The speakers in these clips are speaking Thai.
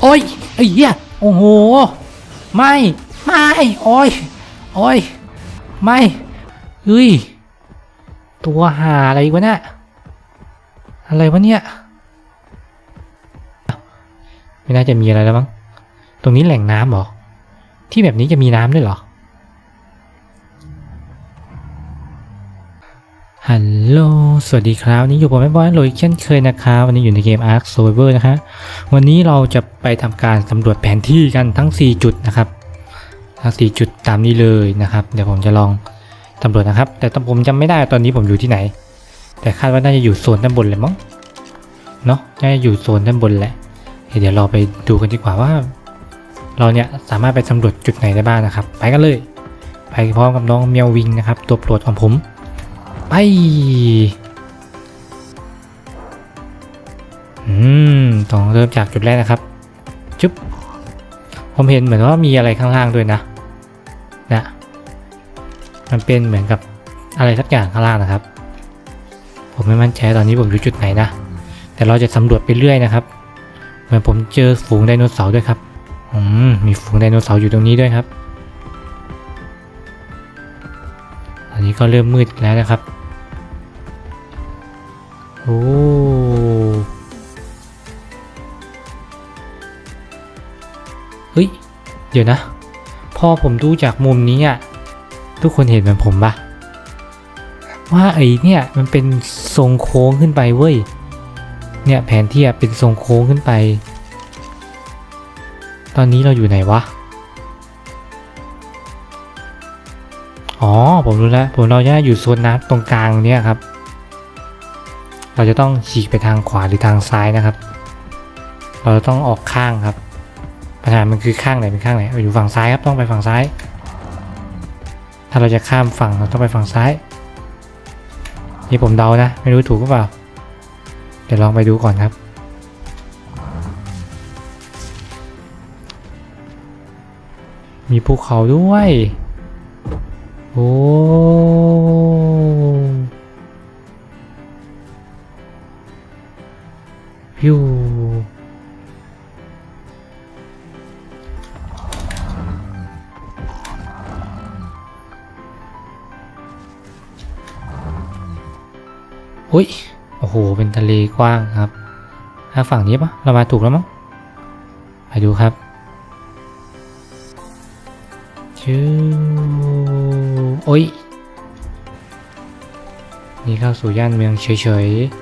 โอ้ยไอ้เหี้ยโอ้โห ไม่ ไม่ โอ้ย โอ้ย ไม่เฮ้ย ตัวหาอะไรวะเนี่ย อะไรวะเนี่ย ไม่น่าจะมีอะไรแล้วมั้ง ตรงนี้แหล่งน้ำหรอ ที่แบบนี้จะมีน้ำด้วยเหรอ ฮัลโหล สวัสดีครับนนี้อยู่ผมแม่บอยโรยเช่นเคยนะครับ วันนี้อยู่ในเกม Ark Survivor นะคะวันนี้เราจะไปทำการสำรวจแผนที่กันทั้ง 4 จุดนะครับ ทั้ง 4 จุดตามนี้เลยนะครับ เดี๋ยวผมจะลองสำรวจนะครับ แต่ตอนผมจำไม่ได้ตอนนี้ผมอยู่ที่ไหน แต่คาดว่าน่าจะอยู่โซนด้านบนเลยมั้ง เนาะน่าจะอยู่โซนด้านบนแหละ เดี๋ยวเราไปดูกันดีกว่าว่า เราเนี่ยสามารถไปสำรวจจุดไหนได้บ้างนะครับ ไปกันเลย ไปพร้อมกับน้องเมียววิงนะครับ ตัวโปรดของผม ไป อืม ต้องเริ่มจากจุดแรกนะครับ จุ๊บ ผมเห็นเหมือนว่ามีอะไรข้างล่างด้วยนะ นะ มันเป็นเหมือนกับอะไรสักอย่างข้างล่างนะครับ ผมไม่มั่นใจตอนนี้ผมอยู่จุดไหนนะ แต่เราจะสำรวจไปเรื่อยนะครับ เหมือนผมเจอฝูงไดโนเสาร์ด้วยครับ อืม มีฝูงไดโนเสาร์อยู่ตรงนี้ด้วยครับอันนี้ก็เริ่มมืดแล้วนะครับ โอ้เฮ้ย เดี๋ยวนะ พอผมดูจากมุมนี้อะ ทุกคนเห็นเหมือนผมปะว่าไอ้เนี่ยมันเป็นทรงโค้งขึ้นไปเว้ย เนี่ยแผนที่อะเป็นทรงโค้งขึ้นไป ตอนนี้เราอยู่ไหนวะ อ๋อ ผมรู้แล้ว ผมเราจะอยู่โซนน้ำตรงกลางเนี่ยครับ เราจะต้องฉีกไปทางขวาหรือทางซ้ายนะครับ เราจะต้องออกข้างครับ ปัญหามันคือข้างไหนเป็นข้างไหนอาอยู่ฝั่งซ้ายครับต้องไปฝั่งซ้าย ถ้าเราจะข้ามฝั่งเราต้องไปฝั่งซ้าย นี่ผมเดานะ ไม่รู้ถูกหรือเปล่า เดี๋ยวลองไปดูก่อนครับมีภูเขาด้วย โอ้ พิวอุ้ย โอ้โห เป็นทะเลกว้างครับทางฝั่งนี้ปะเรามาถูกแล้วมั้ง ไปดูครับชื่อโอ้ย นี่เข้าสู่ย่านเมืองเฉยๆ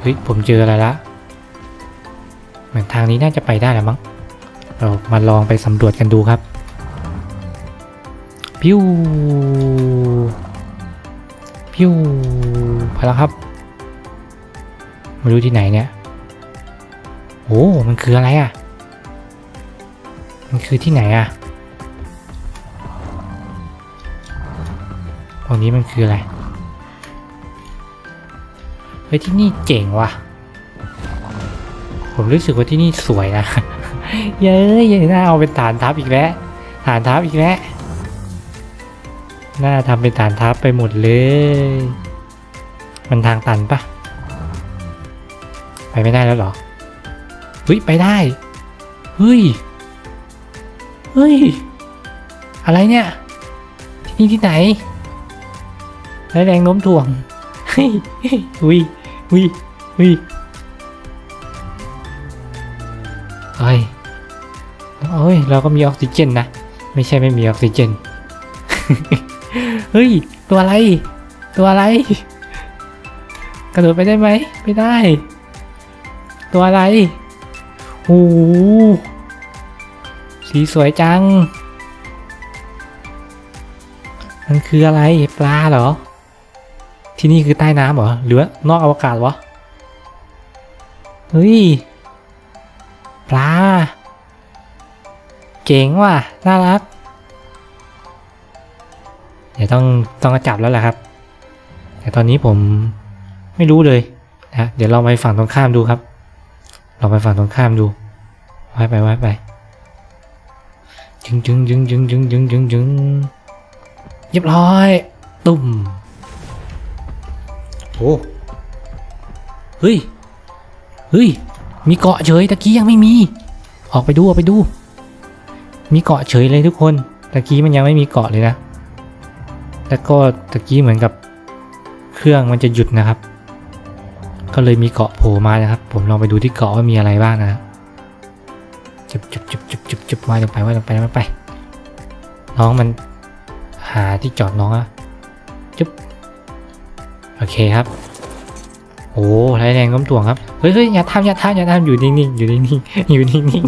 เฮ้ยผมเจออะไรละเหมือนทางนี้น่าจะไปได้แล้วมั้งเรามาลองไปสำรวจกันดูครับพิวพิวไปแล้วครับไม่รู้ที่ไหนเนี่ยโอ้มันคืออะไรอะ มันคือที่ไหนอะตรงนี้มันคืออะไร เฮ้ยที่นี่เจ๋งว่ะ ผมรู้สึกว่าที่นี่สวยนะ เย้ยเย้ยน่าเอาเป็นฐานทัพอีกแล้วฐานทัพอีกแล้วน่าทำเป็นฐานทัพไปหมดเลย มันทางตันปะไปไม่ได้แล้วหรอเฮ้ยไปได้เฮ้ยเฮ้ยอะไรเนี่ยที่นี่ที่ไหนแรงโน้มถ่วงเฮ้ย เฮ้ยอุ้ยอุ้ยอุ้ยเฮ้ยเอ้ย เราก็มีออกซิเจนนะ ไม่ใช่ไม่มีออกซิเจน เฮ้ย ตัวอะไร ตัวอะไร กระโดดไปได้ไหม ไม่ได้ ตัวอะไรโอ้สีสวยจัง มันคืออะไร ปลาเหรอ ที่นี่คือใต้น้ำเหรอ หรือว่านอกอวกาศวะ เฮ้ย ปลาเจ๋งว่ะ น่ารัก เดี๋ยวต้องต้องจับแล้วแหละครับ แต่ตอนนี้ผมไม่รู้เลยนะเดี๋ยวเราไปฝั่งตรงข้ามดูครับ เราไปฝั่งตรงข้ามดูไว้ไปไว้ไปจึงจึงจึงจึงจึงจึงจึงจึงเรียบร้อย ตุ่ม โอ้เฮ้ย เฮ้ย มีเกาะเฉยตะกี้ยังไม่มี ออกไปดูออกไปดู มีเกาะเฉยเลยทุกคนตะกี้มันยังไม่มีเกาะเลยนะ แล้วก็ตะกี้เหมือนกับเครื่องมันจะหยุดนะครับ ก็เลยมีเกาะโผล่มานะครับ ผมลองไปดูที่เกาะว่ามีอะไรบ้างนะครับจุบจุบจุบจุบจุบจุบว่าลงไปว่าลงไปว่าไป น้องมันหาที่จอดน้องอะจุบ โอเคครับ โอ้ไรแรงก้มถ่วงครับ เฮ้ยเฮ้ยอย่าทำอย่าทำอย่าทำอยู่นิ่งๆ อยู่นิ่งๆ อยู่นิ่ง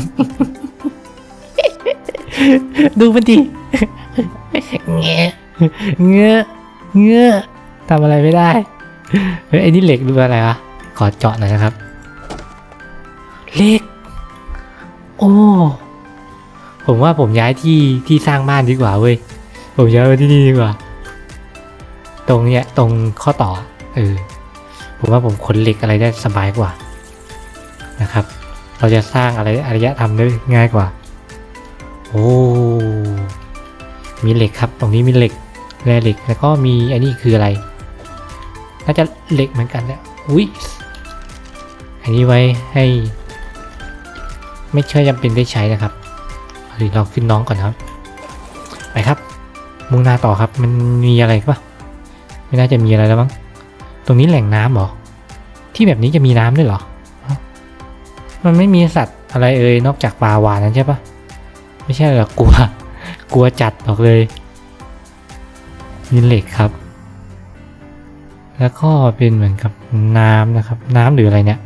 ๆ ดูมันดิเงี้ยเงี้ยเงี้ยทำอะไรไม่ได้ เฮ้ยไอ้นี่เหล็กดูอะไรวะ ขอเจาะหน่อยนะครับ เหล็ก โอ้ ผมว่าผมย้ายที่ที่สร้างบ้านดีกว่าเว้ย ผมย้ายมาที่นี่ดีกว่า ตรงเนี้ยตรงข้อต่อเออผมว่าผมขนเหล็กอะไรได้สบายกว่านะครับ เราจะสร้างอะไรอารยธรรมได้ง่ายกว่า โอ้มีเหล็กครับ ตรงนี้มีเหล็กแร่เหล็กแล้วก็มีอันนี้คืออะไรน่าจะเหล็กเหมือนกันเนี่ยอุ้ยอันนี้ไว้ให้ ไม่ใช่จำเป็นได้ใช้นะครับหรือเราขึ้นน้องก่อนครับ ไปครับ มุ่งหน้าต่อครับ มันมีอะไรปะ ไม่น่าจะมีอะไรแล้วมั้ง ตรงนี้แหล่งน้ำหรอ ที่แบบนี้จะมีน้ำด้วยเหรอ มันไม่มีสัตว์อะไรเอ่ยนอกจากปลาวานนั้นใช่ปะไม่ใช่หรอกกลัว กลัวจัดบอกเลยมีเหล็กครับ แล้วก็เป็นเหมือนกับน้ำนะครับ น้ำหรืออะไรเนี่ย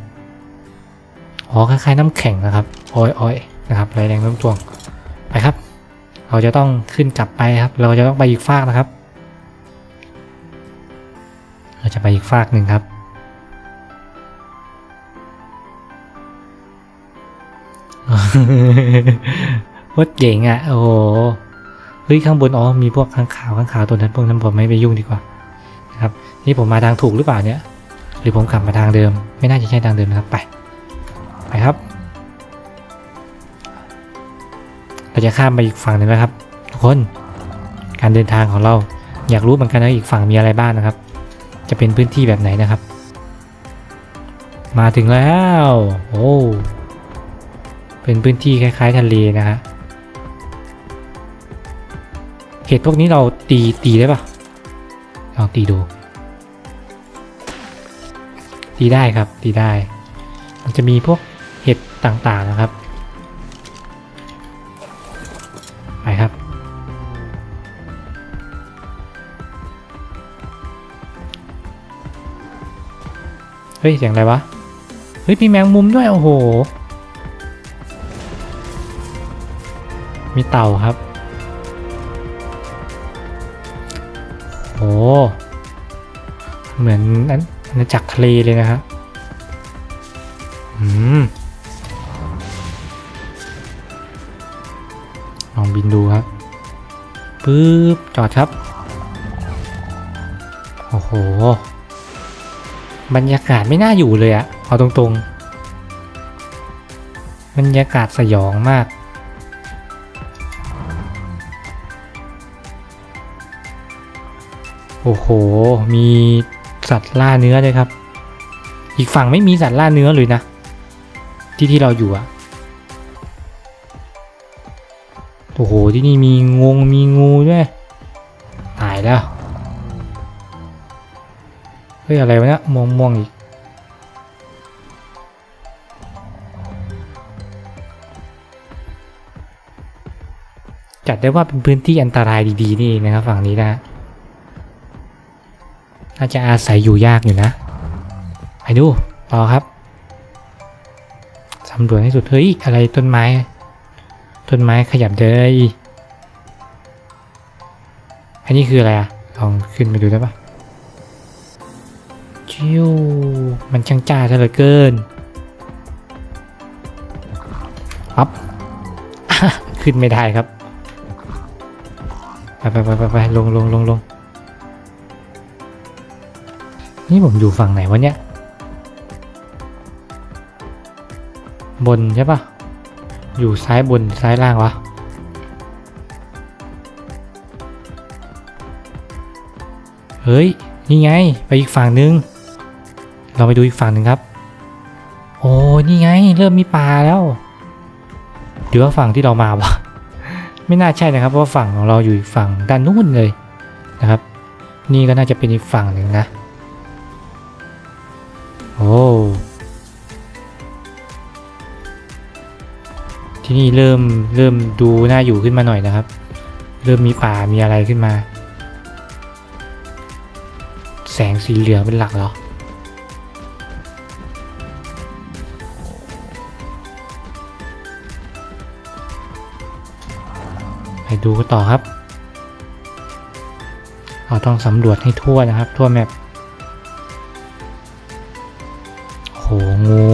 อ๋อคล้ายๆน้ำแข็งนะครับอ้อยอ้อยนะครับไรแรงน้ำตวง ไปครับ เราจะต้องขึ้นกลับไปครับ เราจะต้องไปอีกฟากนะครับ เราจะไปอีกฟากหนึ่งครับโคตรเจ๋งอะ โอ้โห เฮ้ยข้างบนอ๋อมีพวกข้างขาวข้างขาวตัวนั้นพวกนั้นผมไม่ไปยุ่งดีกว่านะครับ นี่ผมมาทางถูกหรือเปล่าเนี่ย หรือผมกลับมาทางเดิม ไม่น่าจะใช่ทางเดิมนะครับ ไป ไปครับ เราจะข้ามไปอีกฝั่งหนึ่งแล้วครับ ทุกคน การเดินทางของเราอยากรู้เหมือนกันนะอีกฝั่งมีอะไรบ้างนะครับ จะเป็นพื้นที่แบบไหนนะครับ มาถึงแล้ว โอ้ เป็นพื้นที่คล้าย ๆ ทะเลนะฮะ เห็ดพวกนี้เราตีตีได้ปะลองตีดู ตีได้ครับตีได้ มันจะมีพวกเห็ดต่างๆนะครับ ฮ้ยเสียงอะไรวะ เฮ้ยมีแมงมุมด้วยโอ้โห มีเต่าครับโอ้เหมือนนั้นอาณาจักรทะเลเลยนะครับอืมลองบินดูครับปึ๊บจอดครับ โอ้โห บรรยากาศไม่น่าอยู่เลยอะเอาตรงๆ บรรยากาศสยองมาก โอ้โห มีสัตว์ล่าเนื้อด้วยครับ อีกฝั่งไม่มีสัตว์ล่าเนื้อเลยนะ ที่ที่เราอยู่อะโอ้โห ที่นี่มีงงมีงูด้วย ตายแล้ว เฮ้ย อะไรวะเนี่ยม่วงม่วงอีก จัดได้ว่าเป็นพื้นที่อันตรายดีๆ นี่นะครับฝั่งนี้นะน่าจะอาศัยอยู่ยากอยู่นะ ไปดูต่อครับสำรวจให้สุด เฮ้ย อะไรต้นไม้ ต้นไม้ขยับเลยอันนี้คืออะไรอะลองขึ้นไปดูได้ปะ ชิวมันช่างจ้าซะเหลือเกินปั๊บขึ้นไม่ได้ครับไปไปไปไปไปลงลงลงลงนี่ผมอยู่ฝั่งไหนวะเนี่ย บนใช่ปะอยู่ซ้ายบนซ้ายล่างวะเฮ้ย นี่ไง ไปอีกฝั่งนึง เราไปดูอีกฝั่งหนึ่งครับ โอ้นี่ไง เริ่มมีปลาแล้วหรือว่าฝั่งที่เรามาวะไม่น่าใช่นะครับ เพราะฝั่งของเราอยู่อีกฝั่งด้านนู้นเลยนะครับ นี่ก็น่าจะเป็นอีกฝั่งหนึ่งนะโอ้ที่นี่เริ่มเริ่มดูน่าอยู่ขึ้นมาหน่อยนะครับ เริ่มมีป่ามีอะไรขึ้นมา แสงสีเหลืองเป็นหลักเหรอ ดูกันต่อครับ เราต้องสำรวจให้ทั่วนะครับ ทั่วแมปโหงู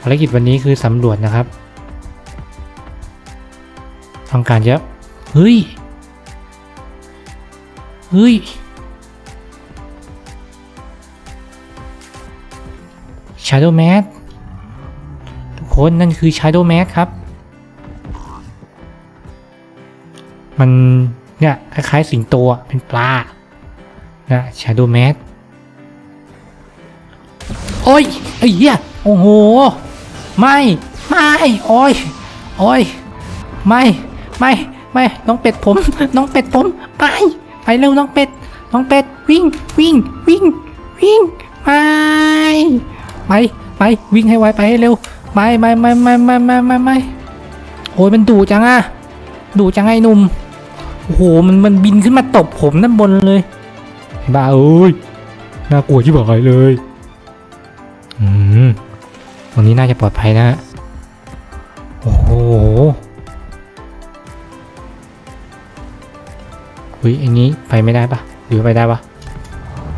ภารกิจวันนี้คือสำรวจนะครับ ต้องการเยอะเฮ้ย เฮ้ย Shadow Mat ทุก คนนั่นคือ Shadow Mat ครับ มันเนี่ยคล้ายๆสิงโตเป็นปลานะ Shadow Mat โอ้ยไอ้เหี้ยโอ้โห ไม่ ไม่ โอ้ย โอ้ย ไม่ ไม่ ไม่ น้องเป็ดผม น้องเป็ดผม ไป ไปเร็วน้องเป็ด น้องเป็ด วิ่ง วิ่ง วิ่ง วิ่ง ไป ไป ไป วิ่งให้ไว ไปให้เร็ว ไปไปไปไปไปไปไปไปโอ้ยมันดุจังอะดุจังไอ้นุ่มโอ้โหมันมันบินขึ้นมาตบผมด้านบนเลยบ้าเอ้ยน่ากลัวที่บอกเลยอืมตรงนี้น่าจะปลอดภัยนะฮะโอ้โหอุ้ยอันนี้ไปไม่ได้ปะหรือไปได้ปะ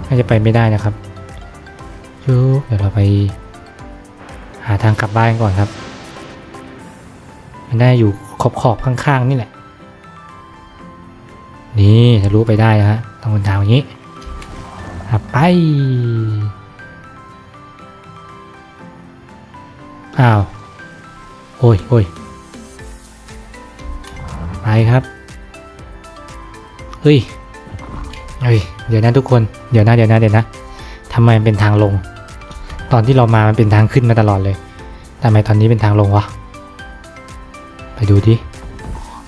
น่าจะไปไม่ได้นะครับยูเดี๋ยวเราไป หาทางกลับบ้านก่อนครับ มันได้อยู่ขอบขอบๆข้างๆนี่แหละ นี่ทะลุไปได้นะฮะตรงบนทางอย่างนี้ไป อ้าว โอ้ยโอ้ยไปครับ เฮ้ย เฮ้ย เดี๋ยวนะทุกคน เดี๋ยวนะ เดี๋ยวนะ เดี๋ยวนะทำไมมันเป็นทางลง ตอนที่เรามามันเป็นทางขึ้นมาตลอดเลยทำไมตอนนี้เป็นทางลงวะ ไปดูดิ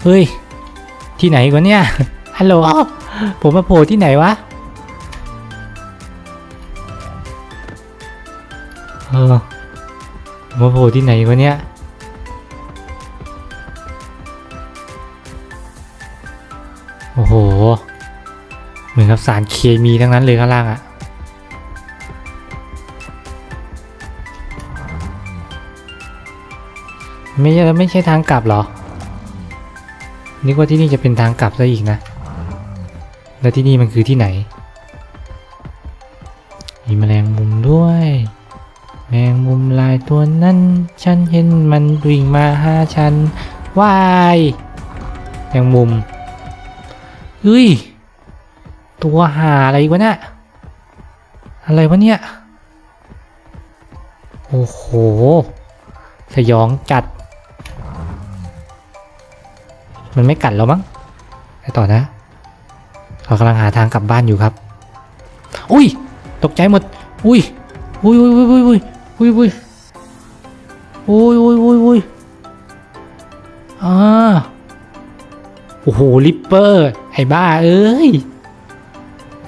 เฮ้ย ที่ไหนวะเนี่ย ฮัลโหล ผมมาโผล่ที่ไหนวะเออผมมาโผล่ที่ไหนวะเนี่ย โอ้โห เหมือนกับสารเคมีทั้งนั้นเลยข้างล่างอะ ไม่ใช่ไม่ใช่ทางกลับเหรอ นึกว่าที่นี่จะเป็นทางกลับซะอีกนะ แล้วที่นี่มันคือที่ไหน มีแมลงมุมด้วย แมงมุมลายตัวนั้น ฉันเห็นมันวิ่งมาหาฉันวายแมงมุมเฮ้ย ตัวหาอะไรวะเนี่ยอะไรวะเนี่ย โอ้โห สยองจัด มันไม่กัดแล้วมั้งไปต่อนะเรากำลังหาทางกลับบ้านอยู่ครับ อุ้ย ตกใจหมด อุ้ย อุ้ยอุ้ยอุ้ยอุ้ยอุ้ยอุ้ยอุ้ยอุ้ยอุ้ยอุ้ยอ่าโอ้โห ลิปเปอร์ ไอ้บ้า เอ้ย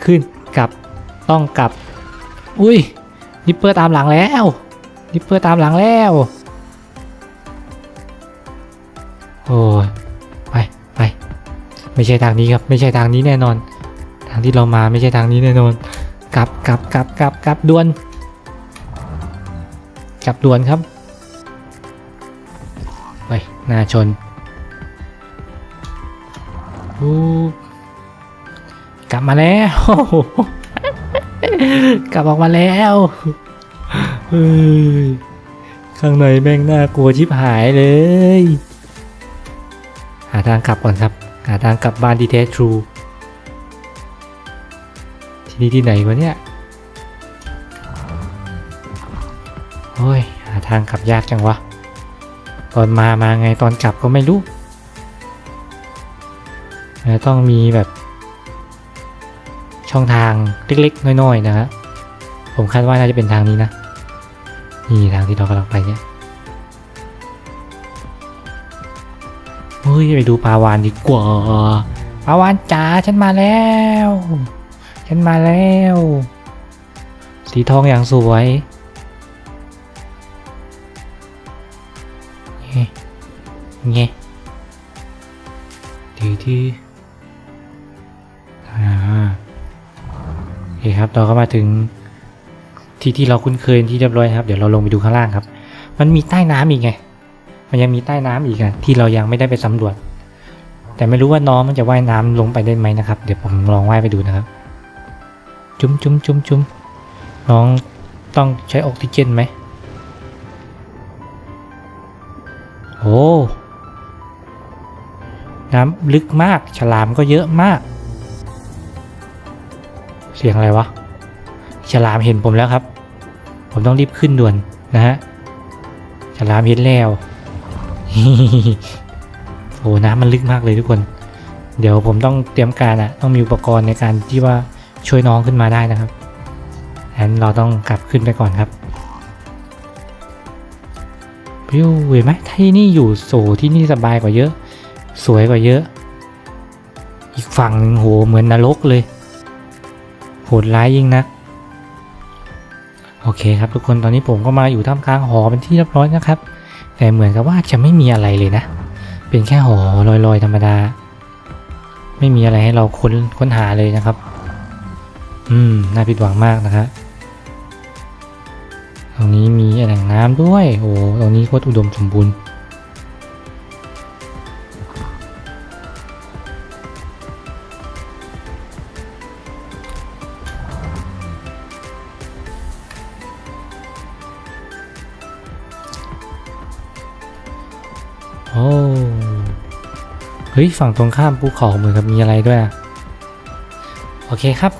ขึ้นกลับ ต้องกลับ อุ้ย ลิปเปอร์ตามหลังแล้ว ลิปเปอร์ตามหลังแล้ว โอ้ย ไม่ใช่ทางนี้ครับ ไม่ใช่ทางนี้แน่นอน ทางที่เรามาไม่ใช่ทางนี้แน่นอน กลับกลับกลับกลับกลับด่วน กลับด่วนครับไปหน้าชนปุ๊บกลับมาแล้ว กลับออกมาแล้วเฮ้ยข้างในแม่งน่ากลัวชิบหายเลย หาทางกลับก่อนครับ หาทางกลับบ้านที่แท้ทรูที่นี่ที่ไหนวะเนี่ยโอ้ยหาทางกลับยากจังวะ ตอนมามาไงตอนกลับก็ไม่รู้จะต้องมีแบบช่องช่องทางเล็กๆน้อยๆนะฮะผมคาดว่าน่าจะเป็นทางนี้นะ นี่ทางที่เรากำลังไปเนี่ย ฮ้ยไปดูปลาวานดีกว่าปลาวานจ๋าฉันมาแล้ว ฉันมาแล้ว สีทองอย่างสวยเงี้เงี้ดีดีอ่าโอเคครับเราก็มาถึงที่ที่เราคุ้นเคยที่เรียบร้อยครับ เดี๋ยวเราลงไปดูข้างล่างครับ มันมีใต้น้ำอีกไง มันยังมีใต้น้ำอีกอะที่เรายังไม่ได้ไปสำรวจ แต่ไม่รู้ว่าน้องมันจะว่ายน้ำลงไปได้ไหมนะครับ เดี๋ยวผมลองว่ายไปดูนะครับ จุ้มจุ้มจุ้มจุ้มน้องต้องใช้ออกซิเจนไหมโอ้น้ำลึกมากฉลามก็เยอะมาก เสียงอะไรวะ ฉลามเห็นผมแล้วครับ ผมต้องรีบขึ้นด่วนนะฮะ ฉลามเห็นแล้ว โอ้น้ำมันลึกมากเลยทุกคน เดี๋ยวผมต้องเตรียมการอะต้องมีอุปกรณ์ในการที่ว่าช่วยน้องขึ้นมาได้นะครับงั้นเราต้องกลับขึ้นไปก่อนครับวิวเห็นไหมที่นี่อยู่โซที่นี่สบายกว่าเยอะ สวยกว่าเยอะ อีกฝั่งหนึ่งโหเหมือนนรกเลยโหดร้ายยิ่งนักโอเคครับทุกคนตอนนี้ผมก็มาอยู่ท่ามกลางหอเป็นที่เรียบร้อยนะครับ แต่เหมือนกับว่าจะไม่มีอะไรเลยนะ เป็นแค่หอลอยๆ ธรรมดา ไม่มีอะไรให้เราค้นค้นหาเลยนะครับ อืม น่าผิดหวังมากนะครับตรงนี้มีแหล่งน้ำด้วย โอ้ตรงนี้โคตรอุดมสมบูรณ์ โอ้เฮ้ย ฝั่งตรงข้ามภูเขาเหมือนกับมีอะไรด้วยอะโอเคครับ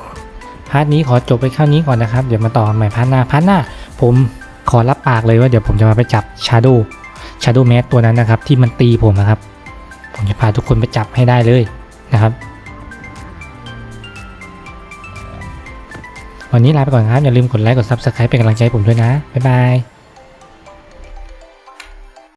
พาร์ทนี้ขอจบไปแค่นี้ก่อนนะครับ เดี๋ยวมาต่อใหม่พาร์ทหน้า พาร์ทหน้า ผมขอรับปากเลยว่าเดี๋ยวผมจะมาไปจับชาโด w ชาโด w แมสตัวนั้นนะครับ ที่มันตีผมนะครับ ผมจะพาทุกคนไปจับให้ได้เลยนะครับ วันนี้ลาไปก่อนครับ อย่าลืมกดไลค์ กด Subscribe เป็นกำลังใจให้ผมด้วยนะ บ๊ายบาย